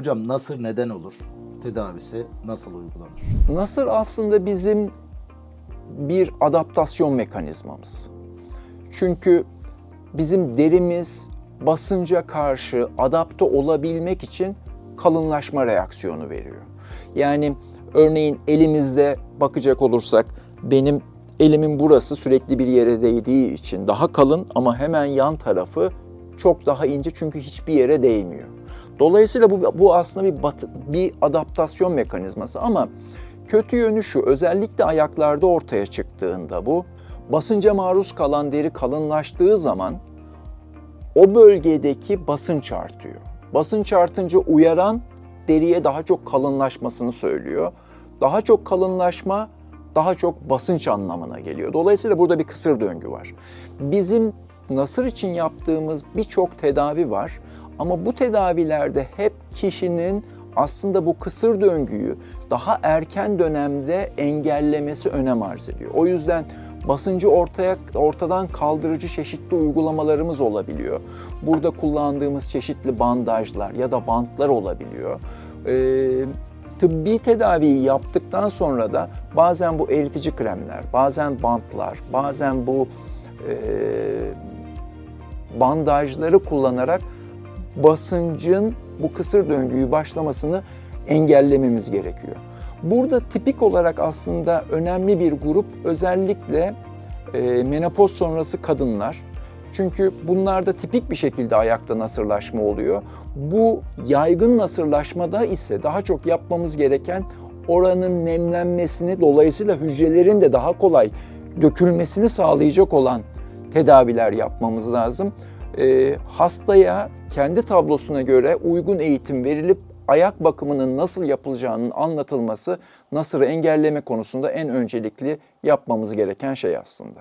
Hocam nasır neden olur? Tedavisi nasıl uygulanır? Nasır aslında bizim bir adaptasyon mekanizmamız. Çünkü bizim derimiz basınca karşı adapte olabilmek için kalınlaşma reaksiyonu veriyor. Yani örneğin elimizde bakacak olursak benim elimin burası sürekli bir yere değdiği için daha kalın ama hemen yan tarafı çok daha ince çünkü hiçbir yere değmiyor. Dolayısıyla bu, bu aslında bir, batı, bir adaptasyon mekanizması ama kötü yönü şu özellikle ayaklarda ortaya çıktığında bu basınca maruz kalan deri kalınlaştığı zaman o bölgedeki basınç artıyor. Basınç artınca uyaran deriye daha çok kalınlaşmasını söylüyor. Daha çok kalınlaşma daha çok basınç anlamına geliyor. Dolayısıyla burada bir kısır döngü var. Bizim nasır için yaptığımız birçok tedavi var ama bu tedavilerde hep kişinin aslında bu kısır döngüyü daha erken dönemde engellemesi önem arz ediyor. O yüzden basıncı ortaya ortadan kaldırıcı çeşitli uygulamalarımız olabiliyor. Burada kullandığımız çeşitli bandajlar ya da bantlar olabiliyor. Ee, tıbbi tedaviyi yaptıktan sonra da bazen bu eritici kremler, bazen bantlar, bazen bu e, bandajları kullanarak basıncın bu kısır döngüyü başlamasını engellememiz gerekiyor. Burada tipik olarak aslında önemli bir grup özellikle e, menopoz sonrası kadınlar. Çünkü bunlarda tipik bir şekilde ayakta nasırlaşma oluyor. Bu yaygın nasırlaşmada ise daha çok yapmamız gereken oranın nemlenmesini dolayısıyla hücrelerin de daha kolay dökülmesini sağlayacak olan tedaviler yapmamız lazım. E, hastaya kendi tablosuna göre uygun eğitim verilip ayak bakımının nasıl yapılacağının anlatılması nasırı engelleme konusunda en öncelikli yapmamız gereken şey aslında.